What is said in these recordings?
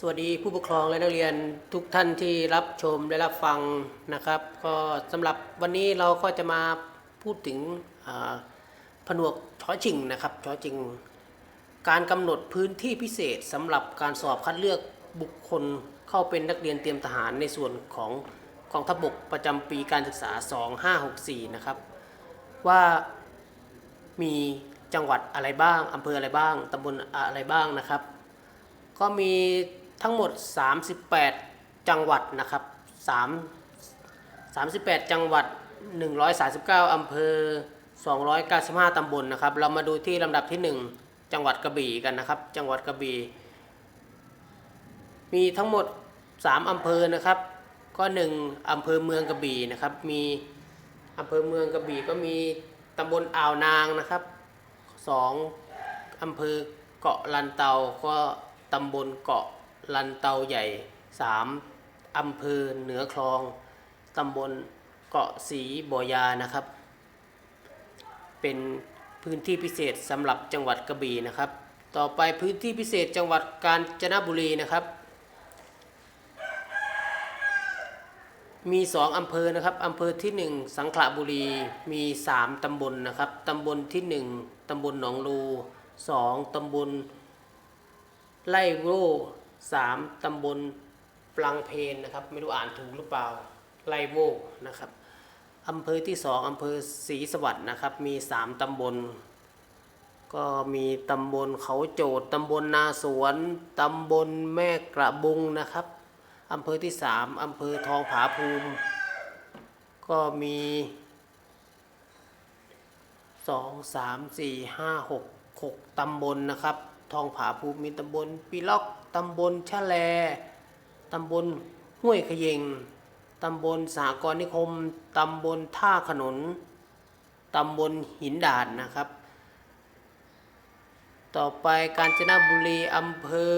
สวัสดีผู้ปกครองและนักเรียนทุกท่านที่รับชมและรับฟังนะครับ ก็สำหรับวันนี้เราก็จะมาพูดถึงผนวกช้อชิงนะครับช้อชิง การกำหนดพื้นที่พิเศษสำหรับการสอบคัดเลือกบุคคลเข้าเป็นนักเรียนเตรียมทหารในส่วนของกองทัพบกประจำปีการศึกษา 2564 นะครับ ว่ามีจังหวัดอะไรบ้างอำเภออะไรบ้างตำบลอะไรบ้างนะครับ ก็มี ทั้งหมด 38 จังหวัดนะครับ3 38 จังหวัด 139 อำเภอ 295 ตำบลนะครับ เรามาดูที่ลำดับที่ 1 จังหวัดกระบี่กันนะครับ จังหวัดกระบี่มีทั้งหมด 3 อำเภอนะครับ ก็ 1 อำเภอเมืองกระบี่นะครับ มีอำเภอเมืองกระบี่ก็มีตำบลอ่าวนางนะครับ 2 อำเภอเกาะลันเตาก็ตำบลเกาะ ลันเตาใหญ่ 3 อำเภอเหนือคลอง ตำบลเกาะสีบ่อยานะครับ เป็นพื้นที่พิเศษสำหรับจังหวัดกระบี่นะครับ ต่อไปพื้นที่พิเศษจังหวัดกาญจนบุรีนะครับ มีสองอำเภอนะครับอำเภอที่หนึ่งสังขละบุรีมีสามตำบลนะครับตำบลที่หนึ่งตำบลหนองลูสองตำบลไล่โร สามตำบลปลังเพนนะครับ ไม่รู้อ่านถูกหรือเปล่าไลโวนะครับอำเภอที่สองอำเภอศรีสวัสดิ์นะครับ มีสามตำบล ก็มีตำบลเขาโจดตำบลนาสวนตำบลแม่กระบุงนะครับอำเภอที่สามอำเภอทองผาภูมิ ก็มีสองสามสี่ห้าหกหกตำบลนะครับ ทองผาภูมิมีตำบลปีล็อก ตำบลชะแล ตำบลห้วยขยงตำบลสากรนิคม ตำบลท่าขนน ตำบลหินด่าดนะครับ ต่อไปกาญจนบุรีอำเภอ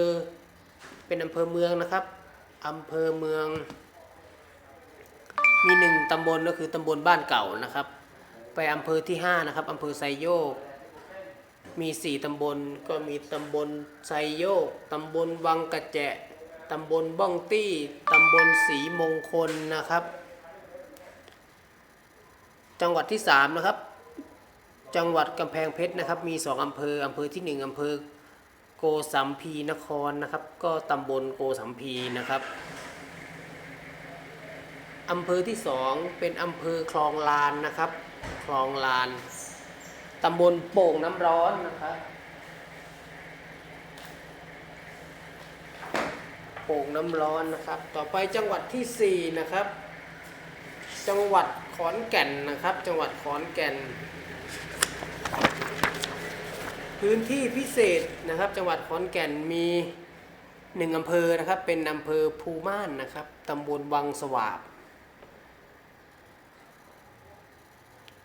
เป็นอำเภอเมืองนะครับ อำเภอเมือง มีหนึ่งตำบลก็คือตำบลบ้านเก่านะครับ ไปอำเภอที่ 5 นะครับอำเภอไซโยก มี4ตำบลก็มีตำบลไซโยก ตำบลวังกระแจตำบลบ้องตี้ ตำบลศรีมงคลนะครับ จังหวัดที่3นะครับ จังหวัดกำแพงเพชรนะครับ มี2อำเภออำเภอที่1อำเภอโกสัมพีนครนะครับ ก็ตำบลโกสัมพีนะครับอำเภอที่สองเป็นอำเภอคลองลานนะครับ คลองลาน ตำบลโป่งน้ำร้อนนะครับโป่งน้ำร้อนนะครับ ต่อไปจังหวัดที่สี่นะครับ จังหวัดขอนแก่นนะครับ จังหวัดขอนแก่น พื้นที่พิเศษนะครับ จังหวัดขอนแก่นมีหนึ่งอำเภอนะครับ เป็นอำเภอภูม่านนะครับตำบลวังสวาบ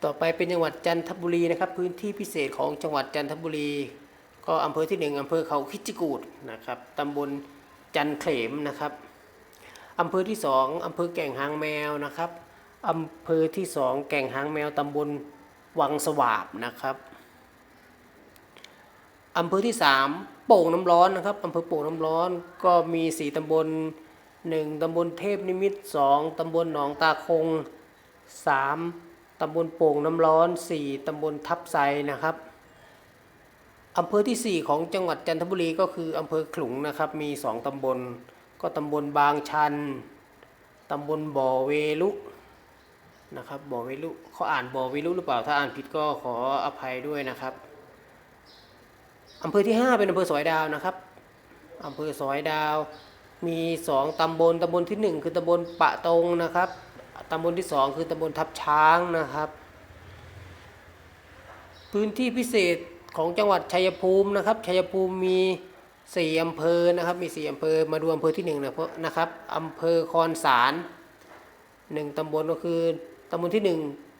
ต่อไปเป็นจังหวัดจันทบุรีนะครับ พื้นที่พิเศษของจังหวัดจันทบุรี ก็อำเภอที่หนึ่งอำเภอเขาคิดจกูดนะครับตำบลจันเขลมนะครับอำเภอที่สองอำเภอแก่งหางแมวนะครับอำเภอที่สองแก่งหางแมวตำบลวังสวาบนะครับอำเภอที่ 3 โป่งน้ำร้อนนะครับอำเภอโป่งน้ำร้อนก็มี 4ตำบล 1ตำบลเทพนิมิตร2ตำบลหนองตาคง3ตำบลโป่งน้ำร้อน 4 ตำบลทับไซนะครับอำเภอทีสี่ 4 ของจังหวัดจันทบุรีก็คืออำเภอขลุงนะครับ มี 2 ตำบล ก็ตำบลบางชัน ตำบลบ่อเวลุนะครับบ่อเวลุเขาอ่านบ่อเวลุหรือเปล่า ถ้าอ่านผิดก็ขออภัยด้วยนะครับอำเภอที่ 5 เป็นอำเภอสอยดาวนะครับอำเภอสอยดาว มี 2 ตำบล ตำบลที่ 1 คือตำบลปะตงนะครับ ตำบลที่2คือตำบลทับช้างนะครับ พื้นที่พิเศษของจังหวัดชัยภูมินะครับชัยภูมิมี4อำเภอนะครับมี4อำเภอมาดูอำเภอที่1นะนะครับอำเภอคอนสารหนึ่งตำบลก็คือตำบลที่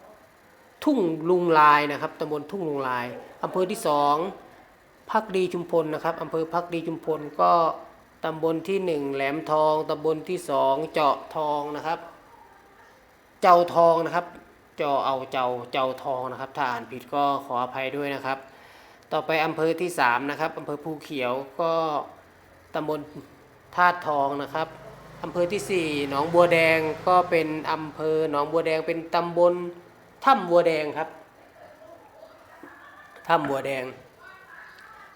1ทุ่งลุงลายนะครับตำบลทุ่งลุงลายอำเภอที่2พักดีชุมพลนะครับอำเภอพักดีชุมพลก็ตำบลที่หนึ่งแหลมทองตำบลที่สองเจาะทองนะครับ เจ้าทองนะครับจาเอาเจ้าเจ้าทองนะครับ ถ้าอ่านผิดก็ขออภัยด้วยนะครับ ต่อไปอำเภอที่สามนะครับอำเภอภูเขียวก็ตำบลธาตุทองนะครับอำเภอที่4หนองบัวแดงก็เป็นอำเภอหนองบัวแดงเป็นตำบลถ้ำบัวแดงครับถ้ำบัวแดง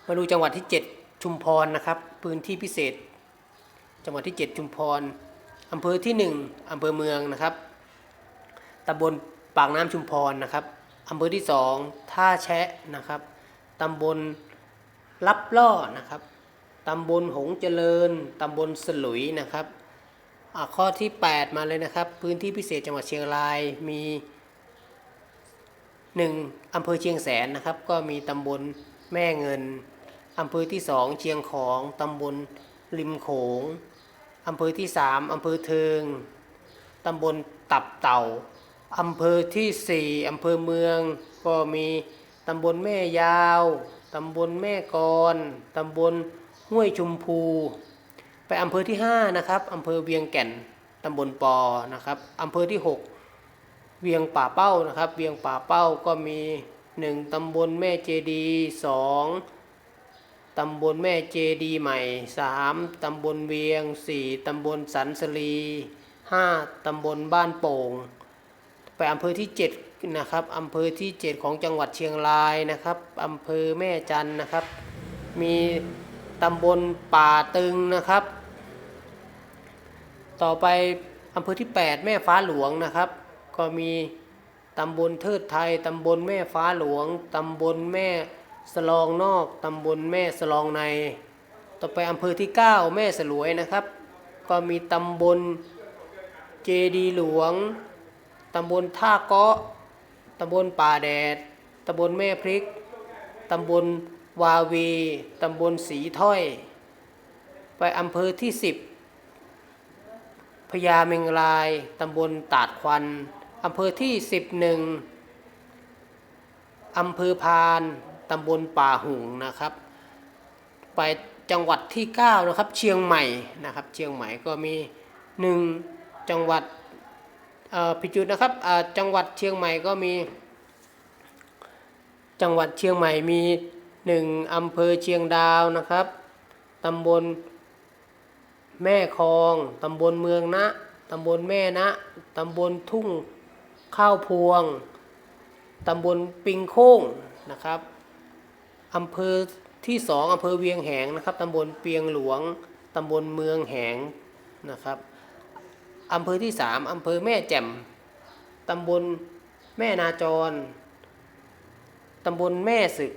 มาดูจังหวัดที่ 7 ชุมพรนะครับพื้นที่พิเศษ จังหวัดที่ 7 ชุมพรอำเภอที่ 1อำเภอเมืองนะครับ ตำบลปากน้ำชุมพรนะครับอำเภอที่2ท่าแชะนะครับตำบลลับล่อนะครับตำบลหงเจริญตำบลสลุยนะครับข้อที่ 8 มาเลยนะครับ พื้นที่พิเศษจังหวัดเชียงรายมี 1 อำเภอเชียงแสนนะครับ ก็มีตำบลแม่เงินอำเภอที่ 2 เชียงของตำบลริมโขงอำเภอที่ 3อำเภอเทิงตำบลตับเต่า อำเภอที่4อำเภอเมือง ก็มีตำบลแม่ยาวตำบลแม่กรตำบลห้วยชุมพู ไปอำเภอที่5นะครับอำเภอเวียงแก่นตำบลปอนะครับอำเภอที่ 6 เวียงป่าเป้านะครับ เวียงป่าเป้าก็มี 1 ตำบลแม่เจดีสองตำบลแม่เจดีใหม่ 3 ตำบลเวียง 4 ตำบลสันสลี 5 ตำบลบ้านโป่ง ไปอำเภอที่7นะครับอำเภอที่ 7 ของจังหวัดเชียงรายนะครับอำเภอแม่จันนะครับ มีตำบลป่าตึงนะครับ ต่อไปอำเภอที่ 8 แม่ฟ้าหลวงนะครับ ก็มีตำบลเทิดไทยตำบลแม่ฟ้าหลวงตำบลแม่สลองนอกตำบลแม่สลองใน ต่อไปอำเภอที่ 9 แม่สลวยนะครับ ก็มีตำบลเจดีหลวงำบลท่าเกาะตำบลป่าแดด ตำบลแม่พริก ตำบลวาวี ตำบลสีถ้อย ไปอำเภอที่ 10พญาเมงราย ตำบลตาดควัน อำเภอที่ 11อำเภอพาน ตำบลป่าหุงนะครับ ไปจังหวัดที่ 9 นะครับ เชียงใหม่นะครับ เชียงใหม่ก็มี 1 จังหวัด เอ่อพิจุดนะครับจังหวัดเชียงใหม่ก็มี จังหวัดเชียงใหม่มี1อำเภอเชียงดาวนะครับตำบลแม่คองตำบลเมืองนะตำบลแม่นะตำบลทุ่งข้าวพวงตำบลปิงโค้งนะครับอำเภอที่สองอำเภอเวียงแหงนะครับตำบลเปียงหลวงตำบลเมืองแหงนะครับ อำเภอที่สามอำเภอแม่แจ่มตำบลแม่นาจรตำบลแม่สึก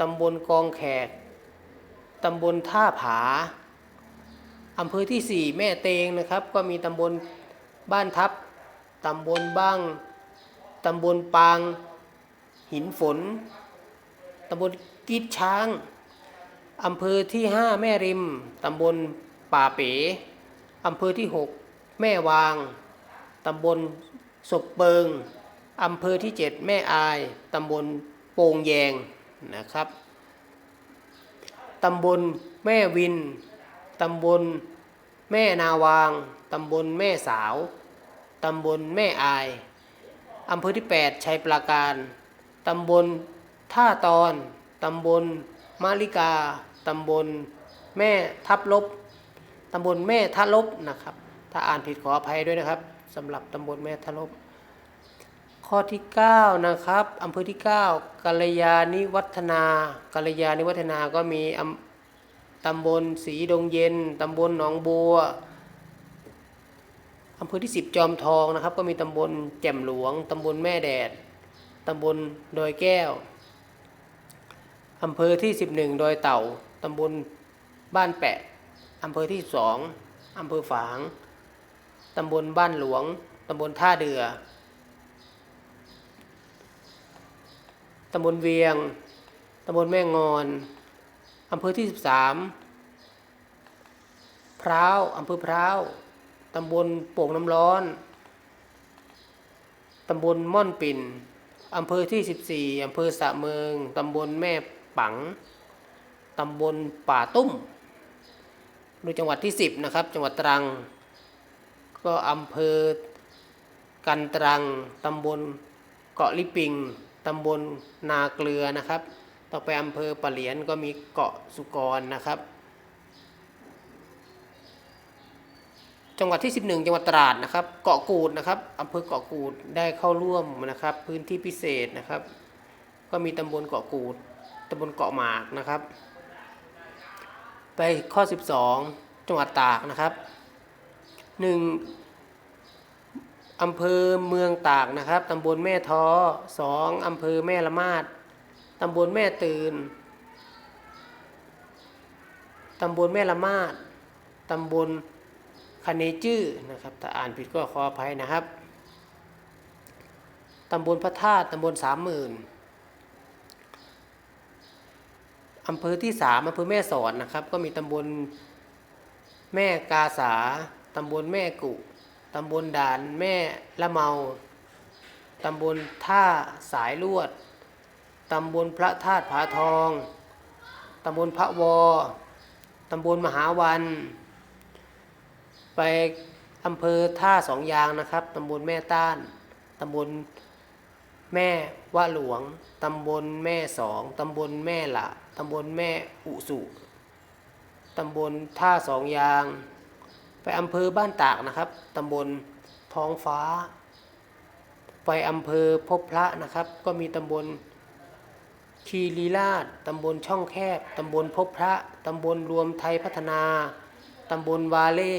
ตำบลกองแขกตำบลท่าผาอำเภอที่สี่แม่เตงนะครับ ก็มีตำบลบ้านทับตำบลบ้างตำบลปาง หินฝนตำบลกีดช้างอำเภอที่ห้าแม่ริมตำบลป่าเป๋อำเภอที่หก แม่วาง ตำบลศพเปิง อำเภอที่เจ็ดแม่อาย ตำบลโป่งแยงนะครับ ตำบลแม่วิน ตำบลแม่นาวาง ตำบลแม่สาว ตำบลแม่อาย อำเภอที่ 8 ชัยปราการ ตำบลท่าตอน ตำบลมาริกา ตำบลแม่ทับลบ ตำบลแม่ทะลบนะครับ ถ้าอ่านผิดขออภัยด้วยนะครับสำหรับตำบลแม่ทะลบข้อที่9นะครับอำเภอที่ 9กัลยาณิวัฒนากัลยาณิวัฒนาก็มีตำบลสีดงเย็นตำบลหนองบัวอำเภอที่ 10 จอมทองนะครับ ก็มีตำบลแจ่มหลวงตำบลแม่แดดตำบลดอยแก้วอำเภอที่ 11 ดอยเต่าตำบลบ้านแปะอำเภอที่2อำเภอฝาง ตำบลบ้านหลวง ตำบลท่าเดือ ตำบลเวียง ตำบลแม่งอน อำเภอที่ 13 พร้าว อำเภอพร้าว ตำบลโป่งน้ำร้อน ตำบลม่อนปิ่น อำเภอที่ 14 อำเภอสะเมือง ตำบลแม่ปัง ตำบลป่าตุ้ม ดูจังหวัดที่ 10 นะครับ จังหวัดตรัง ก็อำเภอ กันตรังตำบลเกาะลิปิงตำบลนาเกลือนะครับ ต่อไปอำเภอปะเหลียนก็มีเกาะสุกรนะครับ จังหวัดที่ 11 จังหวัดตราดนะครับ เกาะกูดนะครับอำเภอเกาะกูดได้เข้าร่วมนะครับ พื้นที่พิเศษนะครับ ก็มีตำบลเกาะกูดตำบลเกาะหมากนะครับ ไปข้อ 12 จังหวัดตากนะครับ 1อำเภอเมืองตากนะครับตำบลแม่ท้อ2องอำเภอแม่ละมาดตำบลแม่ตื่นตำบลแม่ละมาดตำบลคเนจื้อนะครับถ้าอ่านผิดก็ขออภัยนะครับตำบลพระธาตุตำบลสามหมื่นอำเภอที่สามอำเภอแม่สอดนะครับ ก็มีตำบลแม่กาสา ตำบลแม่กุ ตำบลด่านแม่ละเมา ตำบลท่าสายลวด ตำบลพระธาตุผาทอง ตำบลพระวอ ตำบลมหาวัน ไปอำเภอท่าสองยางนะครับ ตำบลแม่ต้าน ตำบลแม่วะหลวง ตำบลแม่สอง ตำบลแม่ละ ตำบลแม่อุสุ ตำบลท่าสองยาง ไปอำเภอบ้านตากนะครับตำบลท้องฟ้า ไปอำเภอพบพระนะครับ ก็มีตำบลคีรีราชตำบลช่องแคบตำบลพบพระตำบลรวมไทยพัฒนาตำบลวาเล่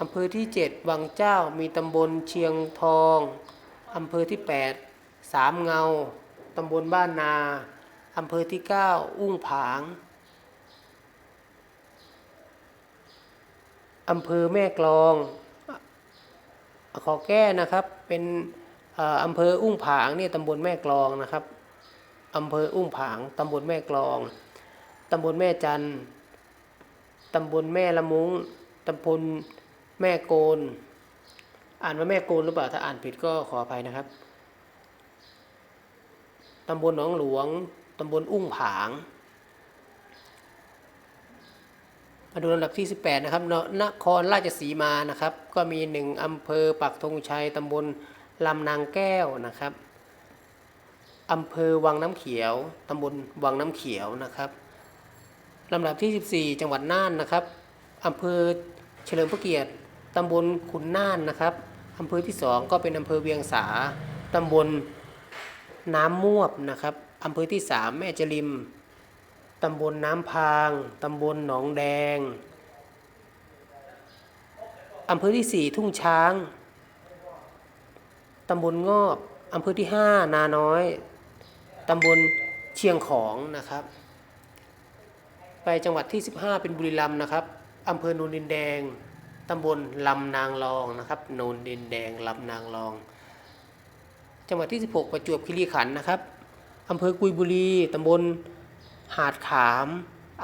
อำเภอที่ 7 วังเจ้ามีตำบลเชียงทองอำเภอที่ 8 สามเงาตำบลบ้านนาอำเภอที่ 9 อุ้งผาง อำเภอแม่กลอง ขอแก้นะครับ เป็นอำเภออุ้งผางนี่ตำบลแม่กลองนะครับอำเภออุ้งผางตำบลแม่กลองตำบลแม่จันตำบลแม่ละมุงตำบลแม่โกน อ่านว่าแม่โกนหรือเปล่า ถ้าอ่านผิดก็ขออภัยนะครับ ตำบลหนองหลวง ตำบลอุ้งผาง มาดูลำดับที่ 18 นะครับนนครราชสีมานะครับ ก็มีหนึ่งอำเภอปักธงชัยตำบลลำนางแก้วนะครับอำเภอวังน้ำเขียวตำบลวังน้ำเขียวนะครับลำดับที่ 14 จังหวัดน่านนะครับอำเภอเฉลิมพระเกียรติตำบลขุนน่านนะครับอำเภอที่ 2 ก็เป็นอำเภอเวียงสาตำบลน้ำมวบนะครับอำเภอที่ 3 แม่จริม ตำบลน้ำพาง ตำบลหนองแดง อำเภอที่4ทุ่งช้าง ตำบลงอบ อำเภอที่5นาน้อย ตำบลเชียงของนะครับ ไปจังหวัดที่ 15 เป็นบุรีรัมย์นะครับ อำเภอโนนดินแดง ตำบลลำนางรองนะครับโนนดินแดงลำนางรอง จังหวัดที่ 16 ประจวบคีรีขันธ์นะครับ อำเภอกุยบุรี ตำบล หาดขาม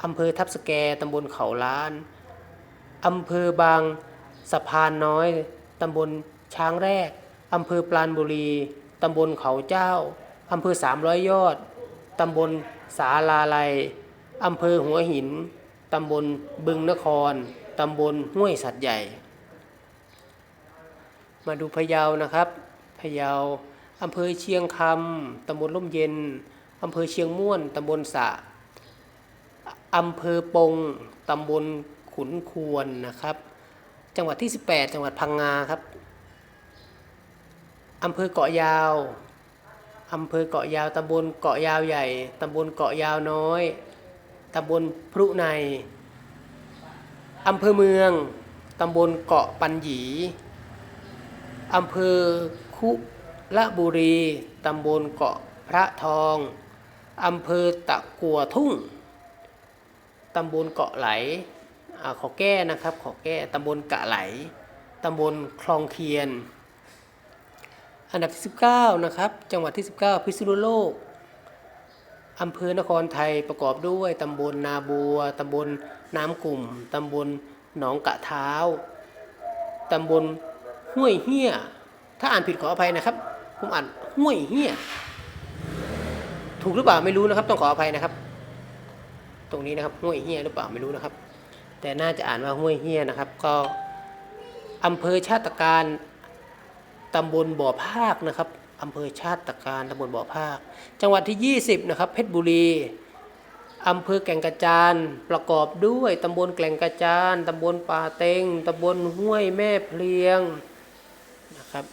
อำเภอทับสแกตำบลเขาล้านอำเภอบางสะพานน้อยตำบลช้างแรกอำเภอปราณบุรีตำบลเขาเจ้าอำเภอสามร้อยยอดตำบลสาลาลัยอำเภอหัวหินตำบลบึงนครตำบลห้วยสัตว์ใหญ่ มาดูพะเยานะครับพะเยาอำเภอเชียงคำตำบลร่มเย็นอำเภอเชียงม่วนตำบลสะ อำเภอปงตำบลขุนควรนะครับ จังหวัดที่ 18 จังหวัดพังงาครับอำเภอเกาะยาวอำเภอเกาะยาวตำบลเกาะยาวใหญ่ตำบลเกาะยาวน้อยตำบลพรุในอำเภอเมืองตำบลเกาะปันหยีอำเภอคุระบุรีตำบลเกาะพระทองอำเภอตะกัวทุ่ง ตำบลเกาะไหลอขอแก้นะครับ ขอแก้ตำบลกะไหลตำบลคลองเคียน อันดับที่ 19 นะครับ จังหวัดที่ 19 พิษณุโลกอำเภอนครไทยประกอบด้วยตำบลนาบัวตำบลน้ำกลุ่มตำบลหนองกะเท้าตำบลห้วยเหี้ย ถ้าอ่านผิดขออภัยนะครับ ผมอ่านห้วยเหี้ย ถูกหรือเปล่าไม่รู้นะครับ ต้องขออภัยนะครับ ตรงนี้นะครับห้วยเหี้ยหรือเปล่าไม่รู้นะครับ แต่น่าจะอ่านว่าห้วยเหี้ยนะครับ ก็อำเภอชาติการตำบลบ่อภาคนะครับอำเภอชาติการตำบลบ่อภาค จังหวัดที่ 20 นะครับ เพชรบุรีอำเภอแก่งกระจานประกอบด้วยตำบลแก่งกระจานตำบลป่าเต็งตำบลห้วยแม่เพลียงนะครับ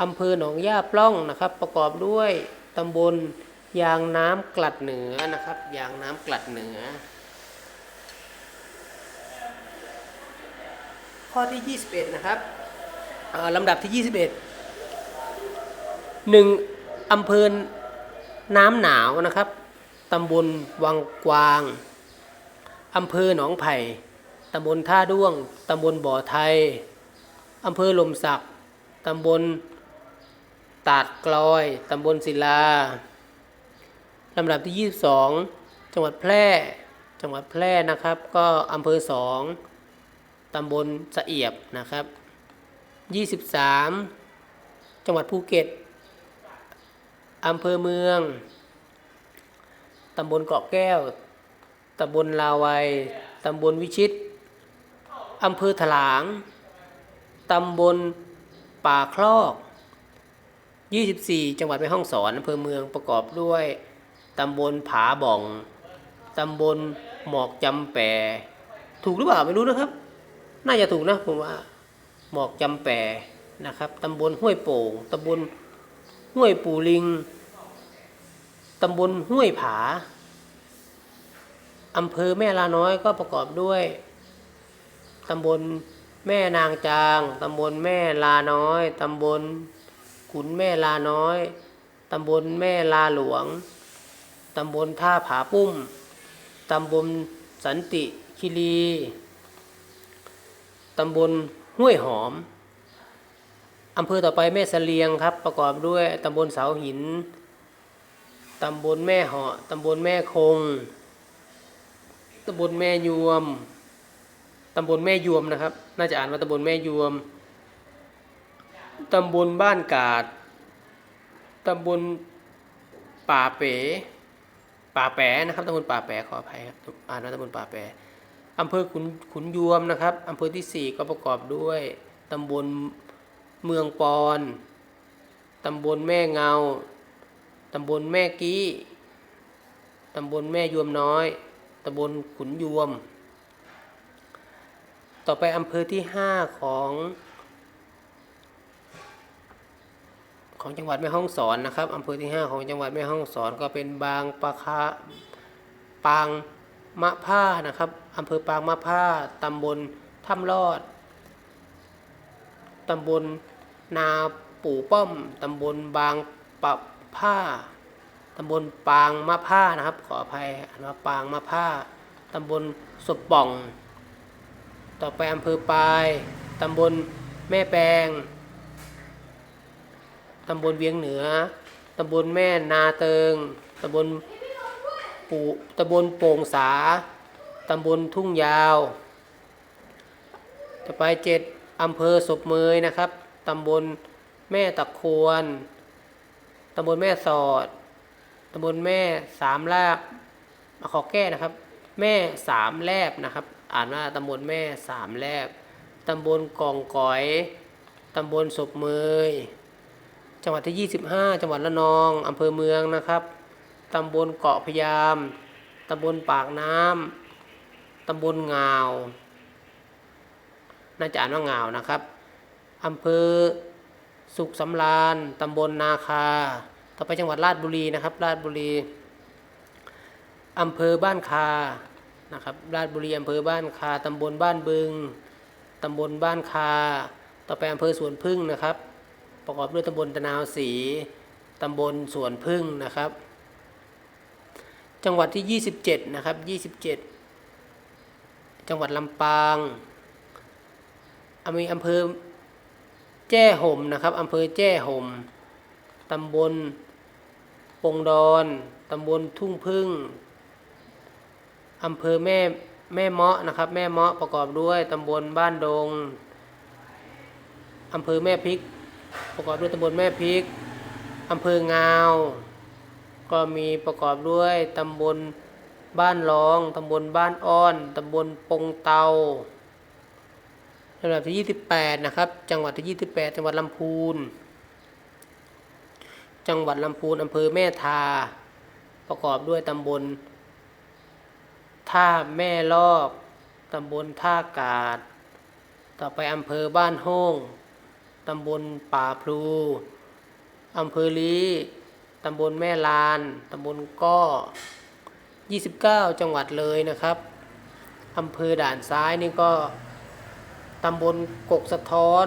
อำเภอหนองย่าปล้องนะครับ ประกอบด้วยตำบล ยางน้ำกลัดเหนือนะครับ ยางน้ำกลัดเหนือ ข้อที่ 21 นะครับลำดับที่ 21หนึ่งอำเภอน้ำหนาวนะครับตำบลวังกวางอำเภอหนองไผ่ตำบลท่าด้วงตำบลบ่อไทยอำเภอลมสักตำบลตาดกลอยตำบลศิลา ลำดับที่ 22 จังหวัดแพร่ จังหวัดแพร่นะครับ ก็อำเภอสองตำบลสะเอียบนะครับ 23 จังหวัดภูเก็ตอำเภอเมือง ตำบลเกาะแก้ว ตำบลลาวัย ตำบลวิชิต อำเภอถลาง ตำบลป่าคลอก 24 จังหวัดแม่ฮ่องสอนอำเภอเมืองประกอบด้วย ตำบลผาบ่อง ตำบลหมอกจำแปรถูกหรือเปล่าไม่รู้นะครับ น่าจะถูกนะผมว่า หมอกจำแปรนะครับ ตำบลห้วยโป่ง ตำบลห้วยปูลิง ตำบลห้วยผา อำเภอแม่ลาน้อยก็ประกอบด้วย ตำบลแม่นางจาง ตำบลแม่ลาน้อย ตำบลขุนแม่ลาน้อย ตำบลแม่ลาหลวง ตำบลท่าผาปุ้ม ตำบลสันติคิรี ตำบลห้วยหอม อำเภอต่อไปแม่เสลียงครับ ประกอบด้วยตำบลเสาหิน ตำบลแม่เหาะ ตำบลแม่คง ตำบลแม่ยวม ตำบลแม่ยวมนะครับ น่าจะอ่านว่าตำบลแม่ยวม ตำบลบ้านกาด ตำบลป่าเป๋ ป่าแปะนะครับตำบลป่าแปะขออภัยครับอ่านว่าตำบลป่าแปะอำเภอขุนขุนยวมนะครับอำเภอที่ 4 ก็ประกอบด้วยตำบลเมืองปอนตำบลแม่เงาตำบลแม่กี้ตำบลแม่ยวมน้อยตำบลขุนยวม ต่อไปอำเภอที่ 5 ของ ของจังหวัดแม่ฮ่องสอนนะครับอำเภอที่ 5 ของจังหวัดแม่ฮ่องสอนก็เป็นบางปะคาปางมะผ้านะครับอำเภอปางมะผ้าตำบลถ้ำรอดตำบลนาปู่ป้อมตำบลบางปะผ้าตำบลปางมะผ้านะครับ ขออภัยอ่านว่าปางมะผ้าตำบลศพป่อง ต่อไปอำเภอปายตำบลแม่แปง ตำบลเวียงเหนือ ตำบลแม่นาเติง ตำบลปูตำบลโป่งสา ตำบลทุ่งยาว ต่อไปเจ็ดอำเภอศพเมยนะครับ ตำบลแม่ตะควร ตำบลแม่สอด ตำบลแม่สามลาบมาขอแก้นะครับ แม่สามแลบนะครับ อ่านว่าตำบลแม่สามแลบ ตำบลกองก๋อย ตำบลศพเมย จังหวัดที่ 25 จังหวัดละนองอำเภอเมืองนะครับตำบลเกาะพยามตำบลปากน้ำตำบลงาว น่าจะอ่านว่างาวนะครับอำเภอสุขสำราญตำบลนาคา ต่อไปจังหวัดราชบุรีนะครับ ราชบุรีอำเภอบ้านคา นะครับ ราชบุรีอำเภอบ้านคาตำบลบ้านบึงตำบลบ้านคา ต่อไปอำเภอสวนพึ่งนะครับ ประกอบด้วยตำบลตะนาวศรีตำบลสวนพึ่งนะครับ จังหวัดที่ 27 นะครับ 27 จังหวัดลำปางมีอำเภอแจ้ห่มนะครับอำเภอแจ้ห่มตำบลปงดอนตำบลทุ่งพึ่งอำเภอแม่แม่เมาะนะครับ แม่เมาะประกอบด้วยตำบลบ้านดงอำเภอแม่พริก ประกอบด้วยตำบลแม่พริกอำเภองาว ก็มีประกอบด้วยตำบลบ้านร้องตำบลบ้านอ้อนตำบลปงเตาลำดับที่ 28 นะครับ จังหวัดที่ 28 จังหวัดลำพูน จังหวัดลำพูนอำเภอแม่ทา ประกอบด้วยตำบล ท่าแม่ลอกตำบลท่ากาด ต่อไปอำเภอบ้านโฮ่ง ตำบลป่าพลูอำเภอลีตำบลแม่ลาน ตำบลก้อ 29 จังหวัดเลยนะครับอำเภอด่านซ้ายนี่ก็ตำบลกกสะท้อน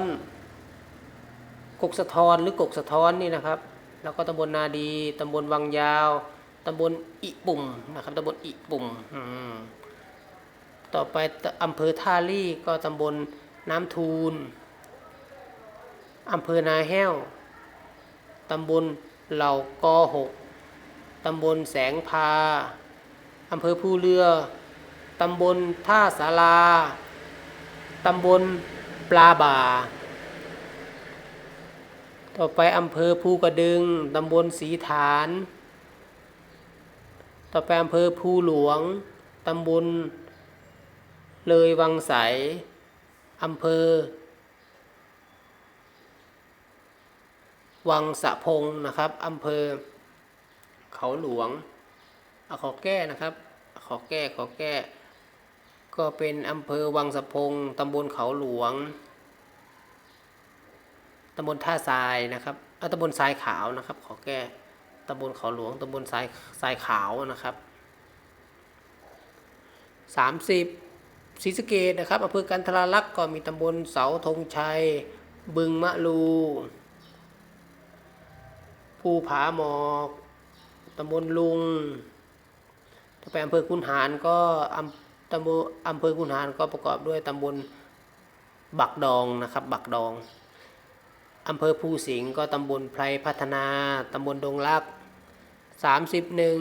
กกสะท้อนหรือกกสะท้อนนี่นะครับ แล้วก็ตำบลนาดี ตำบลวังยาว ตำบลอิปุ่มนะครับ ตำบลอิปุ่มมต่อไปอำเภอท่าลี่ก็ตำบลน้ำทูล อำเภอนาแห้ว ตำบลเหล่ากอหกตำบลแสงพา อำเภอภูเรือ ตำบลท่าสารา ตำบลปลาบ่า ต่อไปอำเภอภูกระดึง ตำบลสีฐาน ต่อไปอำเภอภูหลวง ตำบลเลยวังใส อำเภอ วังสะพงนะครับอำเภอ เขาหลวงอขอแก้นะครับ ขอแก้ขอแก้ ก็เป็นอำเภอวังสะพงตำบลเขาหลวงตำบลท่าทรายนะครับอ่อตำบลทรายขาวนะครับ ขอแก้ตำบลเขาหลวงตำบลทรายทรายขาวนะครับสามสิบศรีสะเกดนะครับอำเภอกันทราลักษ์ก็มีตำบลเสาธงชัย บึงมะลู ภูผาหมอกตำบลลุงต่อไปอำเภอคุนหารก็อำตำบลอำเภอคุนหารก็ประกอบด้วยตำบลบักดองนะครับ บักดองอำเภอภูสิงห์ก็ตำบลไพรพัฒนาตำบลดงรักสามสิบหนึ่ง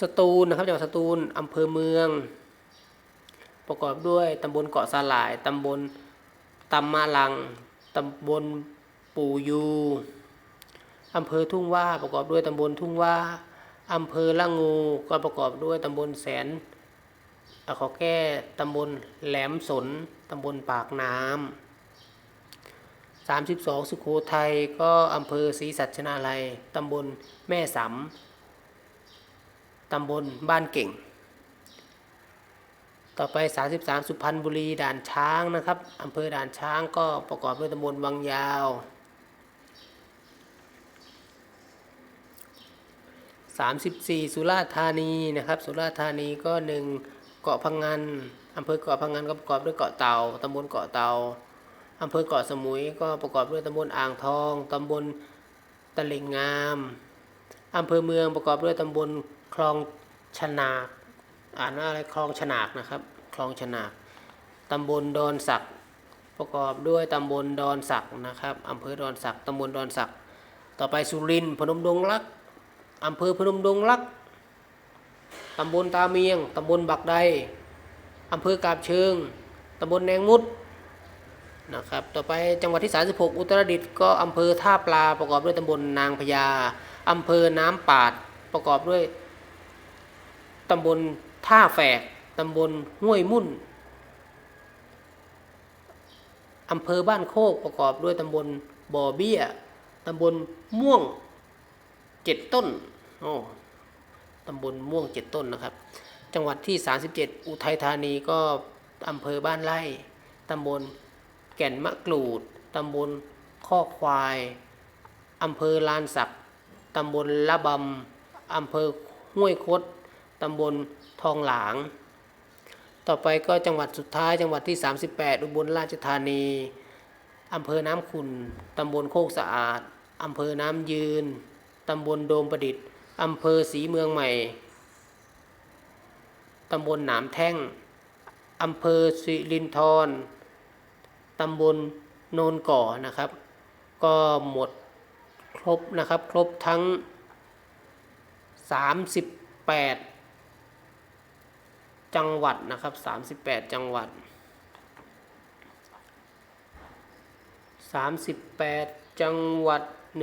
สตูลนะครับจังหวัดสตูลอำเภอเมือง ประกอบด้วยตำบลเกาะสาหร่ายตำบลตำมาลังตำบล ปูยูอำเภอทุ่งว่าประกอบด้วยตำบลทุ่งว่าอำเภอละงูก็ประกอบด้วยตำบลแสนอะขอแก้ตำบลแหลมสนตำบลปากน้ำ32 สุโขทัยก็อำเภอศรีสัชนาลัยตำบลแม่สำตำบลบ้านเก่ง ต่อไป 33 สุพรรณบุรีด่านช้างนะครับอำเภอด่านช้างก็ประกอบด้วยตำบลวังยาว 34 สุราษฎร์ธานีนะครับ สุราษฎร์ธานีก็หนึ่งเกาะพังงานอำเภอเกาะพังงานก็ประกอบด้วยเกาะเต่าตำบลเกาะเต่าอำเภอเกาะสมุยก็ประกอบด้วยตำบลอ่างทองตำบลตลิ่งงามอำเภอเมืองประกอบด้วยตำบลคลองชนากอ่านว่าอะไรคลองชนากนะครับ คลองชนากตำบลดอนสักประกอบด้วยตำบลดอนสักนะครับอำเภอดอนสักตำบลดอนสักต่อไปสุรินทร์พนมดงรัก อำเภอพนมดงรัก ตำบลตาเมียง ตำบลบักใด อำเภอกาบเชิง ตำบลแนงมุดนะครับ ต่อไปจังหวัดที่ 36 อุตรดิตถ์ก็อำเภอท่าปลาประกอบด้วยตำบลนางพญา อำเภอน้ำปาดประกอบด้วย ตำบลท่าแฝก ตำบลห้วยมุ่น อำเภอบ้านโคกประกอบด้วยตำบลบ่อเบี้ย ตำบลม่วง เจ็ดต้นโอ้ตำบลม่วงเจ็ดต้นนะครับ จังหวัดที่ 37 อุทัยธานีก็อำเภอบ้านไร่ตำบลแก่นมะกรูดตำบลข้อควายอำเภอลานสักตำบลละบำอำเภอห้วยคดตำบลทองหลาง ต่อไปก็จังหวัดสุดท้ายจังหวัดที่ 38 อุบลราชธานีอำเภอน้ำขุนตำบลโคกสะอาดอำเภอน้ำยืน ตำบลโดมประดิษฐ์อำเภอศรีเมืองใหม่ ตำบลหนามแท่ง อำเภอสิรินธรตำบลโนนก่อนะครับ ก็หมดครบนะครับ ครบทั้ง 38 จังหวัดนะครับ 38 จังหวัด 38 จังหวัด 139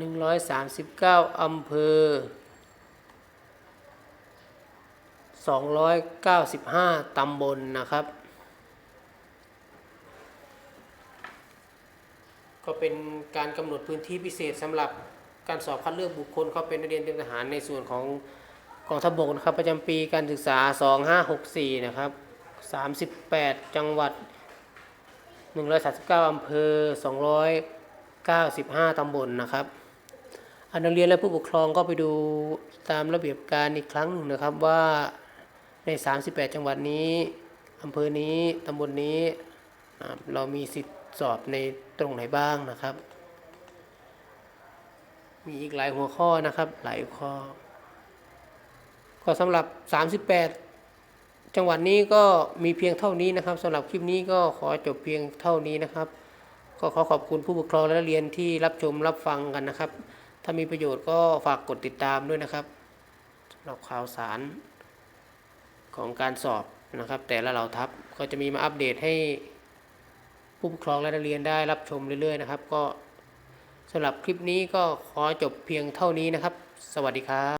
139อำเภอ295ตำบลนะครับ ก็เป็นการกำหนดพื้นที่พิเศษสำหรับการสอบคัดเลือกบุคคลเข้าเป็นนักเรียนเตรียมทหารในส่วนของกองทัพบกนะครับประจำปีการศึกษา 2564 นะครับ 38 จังหวัด 139อำเภอ 295 ตำบลนะครับอันนักเรียนและผู้ปกครองก็ไปดูตามระเบียบการอีกครั้งหนึ่งนะครับว่าใน 38 จังหวัดนี้อำเภอนี้ตำบลนี้เรามีสิทธิสอบในตรงไหนบ้างนะครับ มีอีกหลายหัวข้อนะครับหลายข้อ ก็สำหรับ 38 จังหวัดนี้ก็มีเพียงเท่านี้นะครับสำหรับคลิปนี้ก็ขอจบเพียงเท่านี้นะครับ ก็ขอขอบคุณผู้ปกครองและนักเรียนที่รับชมรับฟังกันนะครับ ถ้ามีประโยชน์ก็ฝากกดติดตามด้วยนะครับสำหรับข่าวสารของการสอบนะครับ แต่ละเหล่าทัพก็จะมีมาอัปเดตให้ผู้ปกครองและนักเรียนได้รับชมเรื่อยๆนะครับ ก็สำหรับคลิปนี้ก็ขอจบเพียงเท่านี้นะครับ สวัสดีครับ